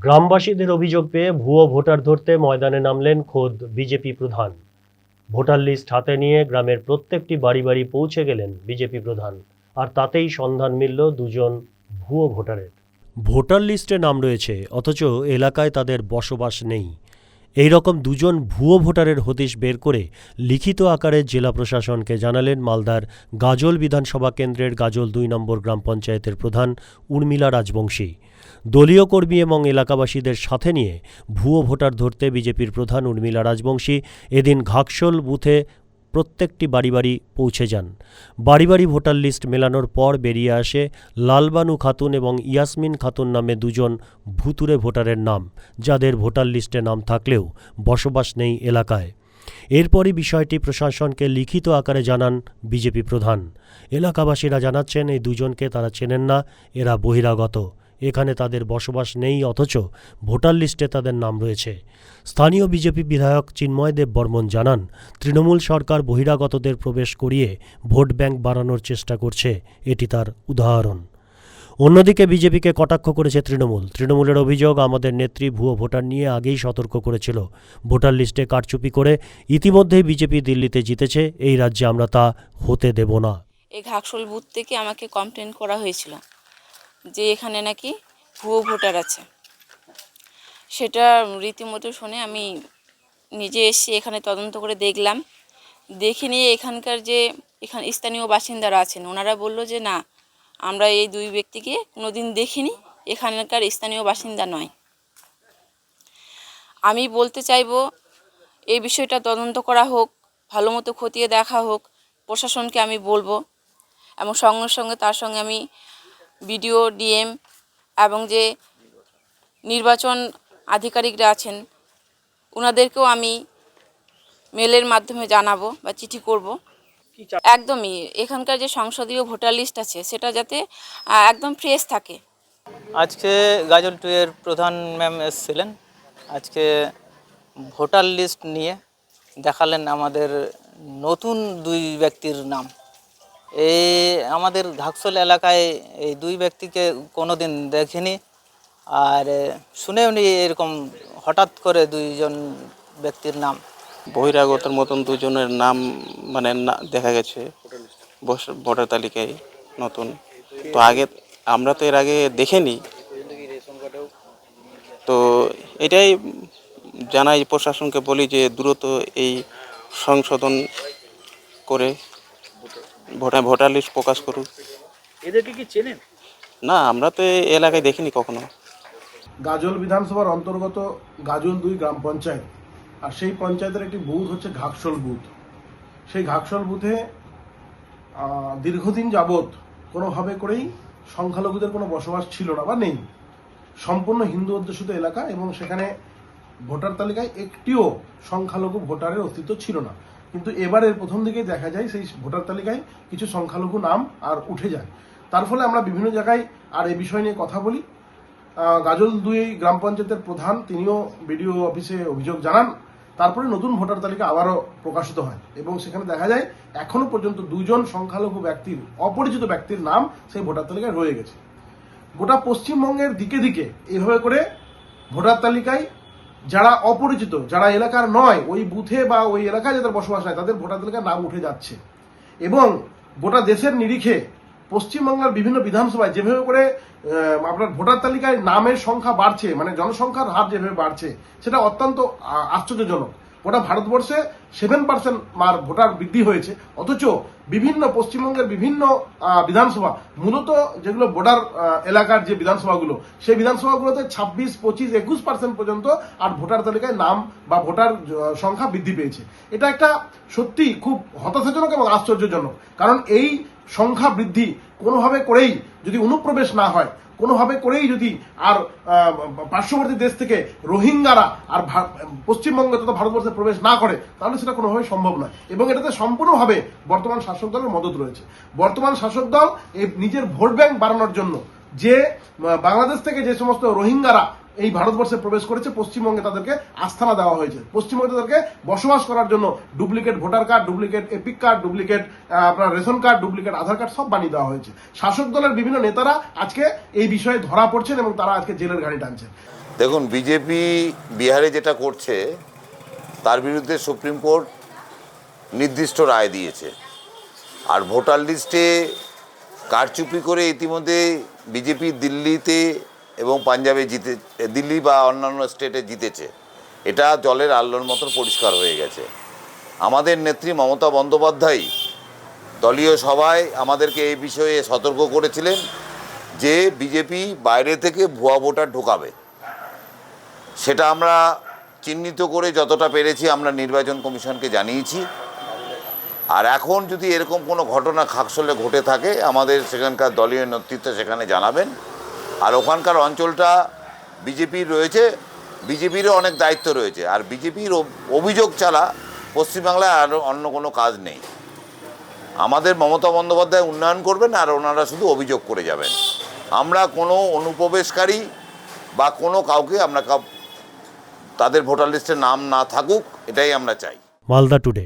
গ্রামবাসীদের অভিযোগ পেয়ে ভুয়ো ভোটার ধরতে ময়দানে নামলেন খোদ বিজেপি প্রধান। ভোটার লিস্ট হাতে নিয়ে গ্রামের প্রত্যেকটি বাড়ি বাড়ি পৌঁছে গেলেন বিজেপি প্রধান। আর তাতেই সন্ধান মিলল দুজন ভুয়ো ভোটারের। ভোটার লিস্টে নাম রয়েছে, অথচ এলাকায় তাদের বসবাস নেই। এই রকম দুজন ভুয়ো ভোটারের হদিশ বের করে লিখিত আকারে জেলা প্রশাসনকে জানালেন মালদার গাজল বিধানসভা কেন্দ্রের গাজল দুই নম্বর গ্রাম পঞ্চায়েতের প্রধান উর্মিলা রাজবংশী। দলীয় কর্মী এবং এলাকাবাসীদের সাথে নিয়ে ভুয়ো ভোটার ধরতে বিজেপির প্রধান উর্মিলা রাজবংশী এদিন ঘাকশোল বুথে প্রত্যেকটি বাড়ি বাড়ি পৌঁছে যান। বাড়ি বাড়ি ভোটার লিস্ট মেলানোর পর বেরিয়ে আসে লালবানু খাতুন এবং ইয়াসমিন খাতুন নামে দুজন ভুতুরে ভোটারের নাম, যাদের ভোটার লিস্টে নাম থাকলেও বসবাস নেই এলাকায়। এরপরই বিষয়টি প্রশাসনকে লিখিত আকারে জানান বিজেপি প্রধান। এলাকাবাসীরা জানাচ্ছেন, এই দুজনকে তারা চেনেন না, এরা বহিরাগত। এখানে তাদের বসবাস নেই, অথচ ভোটার লিস্টে তাদের নাম রয়েছে। স্থানীয় বিজেপি বিধায়ক চিন্ময় দেব বর্মন জানান, তৃণমূল সরকার বহিরাগতদের প্রবেশ করিয়ে ভোট ব্যাংক বাড়ানোর চেষ্টা করছে। এটি তার উদাহরণ। অন্যদিকে বিজেপিকে কটাক্ষ করেছে তৃণমূল। তৃণমূলের অভিযোগ, আমাদের নেত্রী ভুয়ো ভোটার নিয়ে আগেই সতর্ক করেছিল। ভোটার লিস্টে কারচুপি করে ইতিমধ্যেই বিজেপি দিল্লিতে জিতেছে, এই রাজ্যে আমরা তা হতে দেব না। এই ঘাকশোল বুথ থেকে আমাকে কমপ্লেন করা হয়েছিল। যে এখানে নাকি ভুয়ো ভোটার আছে। সেটা রীতিমতো শুনে আমি নিজে এসে এখানে তদন্ত করে দেখলাম। দেখে নিয়ে এখানকার যে এখানে, স্থানীয় বাসিন্দারা আছেন, ওনারা বলল যে, না, আমরা এই দুই ব্যক্তিকে কোনোদিন দেখিনি, এখানকার স্থানীয় বাসিন্দা নয়। আমি বলতে চাইব, এই বিষয়টা তদন্ত করা হোক, ভালো মতো খতিয়ে দেখা হোক, প্রশাসনকে আমি বলব এবং সঙ্গে সঙ্গে তার সঙ্গে আমি বিডিও ডিএম এবং যে নির্বাচন আধিকারিকরা আছেন ওনাদেরকেও আমি মেলের মাধ্যমে জানাব বা চিঠি করব। একদমই এখানকার যে সংসদীয় ভোটার লিস্ট আছে সেটা যাতে একদম ফ্রেশ থাকে। আজকে গাজল টু এর প্রধান ম্যাম এসেছিলেন। আজকে ভোটার লিস্ট নিয়ে দেখালেন আমাদের নতুন দুই ব্যক্তির নাম। এই আমাদের ঘাকসল এলাকায় এই দুই ব্যক্তিকে কোনো দিন দেখিনি। আর শুনেও নি এরকম হঠাৎ করে দুইজন ব্যক্তির নাম। বহিরাগতের মতন দুজনের নাম মানে দেখা গেছে ভোটার তালিকায় নতুন। তো আগে আমরা তো এর আগে দেখিনি। তো এটাই জানাই প্রশাসনকে বলি যে দ্রুত এই সংশোধন করে ভোটার ভোটার লিস্ট প্রকাশ করুক এদেরকে কি চেনেন? না আমরা তো এই এলাকায় দেখিনি কখনো। গাজল বিধানসভার অন্তর্গত গাজল দুই গ্রাম পঞ্চায়েত। আর সেই পঞ্চায়েতের একটি বুথ হচ্ছে ঘাকসল বুথ। সেই ঘাকসল বুথে দীর্ঘদিন যাবৎ কোনোভাবে করেই সংখ্যালঘুদের কোনো বসবাস ছিল না বা নেই। সম্পূর্ণ হিন্দু অধ্যুষিত এলাকা এবং সেখানে ভোটার তালিকায় একটিও সংখ্যালঘু ভোটারের অস্তিত্ব ছিল না। কিন্তু এবারের প্রথম দিকে দেখা যায় সেই ভোটার তালিকায় কিছু সংখ্যালঘু নাম আর উঠে যায়। তার ফলে আমরা বিভিন্ন জায়গায় আর এই বিষয় নিয়ে কথা বলি। গাজল দুই গ্রাম পঞ্চায়েতের প্রধান, তিনিও বিডিও অফিসে অভিযোগ জানান। তারপরে নতুন ভোটার তালিকা আবারও প্রকাশিত হয় এবং সেখানে দেখা যায় এখনও পর্যন্ত দুজন সংখ্যালঘু ব্যক্তির, অপরিচিত ব্যক্তির নাম সেই ভোটার তালিকায় রয়ে গেছে। গোটা পশ্চিমবঙ্গের দিকে দিকে এইভাবে করে ভোটার তালিকায় যারা অপরিচিত, যারা এলাকার নয়, ওই বুথে বা ওই এলাকায় যাদের বসবাস হয়, তাদের ভোটার তালিকায় নাম উঠে যাচ্ছে। এবং গোটা দেশের নিরিখে পশ্চিমবাংলার বিভিন্ন বিধানসভায় যেভাবে করে আপনার ভোটার তালিকায় নামের সংখ্যা বাড়ছে মানে জনসংখ্যার হার যেভাবে বাড়ছে, সেটা অত্যন্ত আশ্চর্যজনক। গোটা ভারতবর্ষে সেভেন পার্সেন্ট মার ভোটার বৃদ্ধি হয়েছে। অথচ বিভিন্ন পশ্চিমবঙ্গের বিভিন্ন বিধানসভা, মূলত যেগুলো বর্ডার এলাকার যে বিধানসভাগুলো, সেই বিধানসভাগুলোতে ছাব্বিশ, পঁচিশ, একুশ পার্সেন্ট পর্যন্ত আর ভোটার তালিকায় নাম বা ভোটার সংখ্যা বৃদ্ধি পেয়েছে। এটা একটা সত্যি খুব হতাশাজনক এবং আশ্চর্যজনক। কারণ এই সংখ্যা বৃদ্ধি কোনোভাবে করেই যদি অনুপ্রবেশ না হয় কোনোভাবে করেই যদি আর পার্শ্ববর্তী দেশ থেকে রোহিঙ্গারা আর পশ্চিমবঙ্গে তথা ভারতবর্ষে প্রবেশ না করে, তাহলে সেটা কোনোভাবে সম্ভব নয়। এবং এটাতে সম্পূর্ণভাবে বর্তমান শাসক দলের মদত রয়েছে। বর্তমান শাসক দল এই নিজের ভোট ব্যাংক বাড়ানোর জন্য যে বাংলাদেশ থেকে যে সমস্ত রোহিঙ্গারা এই ভারতবর্ষে প্রবেশ করেছে, পশ্চিমবঙ্গে তাদেরকে আস্থানা দেওয়া হয়েছে। পশ্চিমবঙ্গে তাদেরকে বসবাস করার জন্য duplicate voter card, duplicate EPIC card, duplicate আপনার ration card, duplicate Aadhaar card সব বানিয়ে দেওয়া হয়েছে। শাসক দলের বিভিন্ন নেতারা আজকে এই বিষয়ে ধরা পড়ছেন এবং তারা আজকে জেলের গাড়ি টানছেন। দেখুন, বিজেপি বিহারে যেটা করছে, তার বিরুদ্ধে সুপ্রিম কোর্ট নির্দিষ্ট রায় দিয়েছে। আর ভোটার লিস্টে কারচুপি করে ইতিমধ্যে বিজেপি দিল্লিতে এবং পাঞ্জাবে জিতে, দিল্লি বা অন্যান্য স্টেটে জিতেছে। এটা জলের আল্লোর মতন পরিষ্কার হয়ে গেছে। আমাদের নেত্রী মমতা বন্দ্যোপাধ্যায় দলীয় সভায় আমাদেরকে এই বিষয়ে সতর্ক করেছিলেন যে বিজেপি বাইরে থেকে ভুয়া ভোটার ঢোকাবে। সেটা আমরা চিহ্নিত করে যতটা পেরেছি আমরা নির্বাচন কমিশনকে জানিয়েছি। আর এখন যদি এরকম কোনো ঘটনা খাকসলে ঘটে থাকে, আমাদের সেখানকার দলীয় নেতৃত্ব সেখানে জানাবেন। আর ওখানকার অঞ্চলটা বিজেপির রয়েছে, বিজেপিরও অনেক দায়িত্ব রয়েছে। আর বিজেপির অভিযোগ ছাড়া পশ্চিমবাংলায় আর অন্য কোনো কাজ নেই। আমাদের মমতা বন্দ্যোপাধ্যায় উন্নয়ন করবেন আর ওনারা শুধু অভিযোগ করে যাবেন। আমরা কোনো অনুপ্রবেশকারী বা কোনো কাউকে আমরা তাদের ভোটার লিস্টে নাম না থাকুক, এটাই আমরা চাই। মালদা টুডে।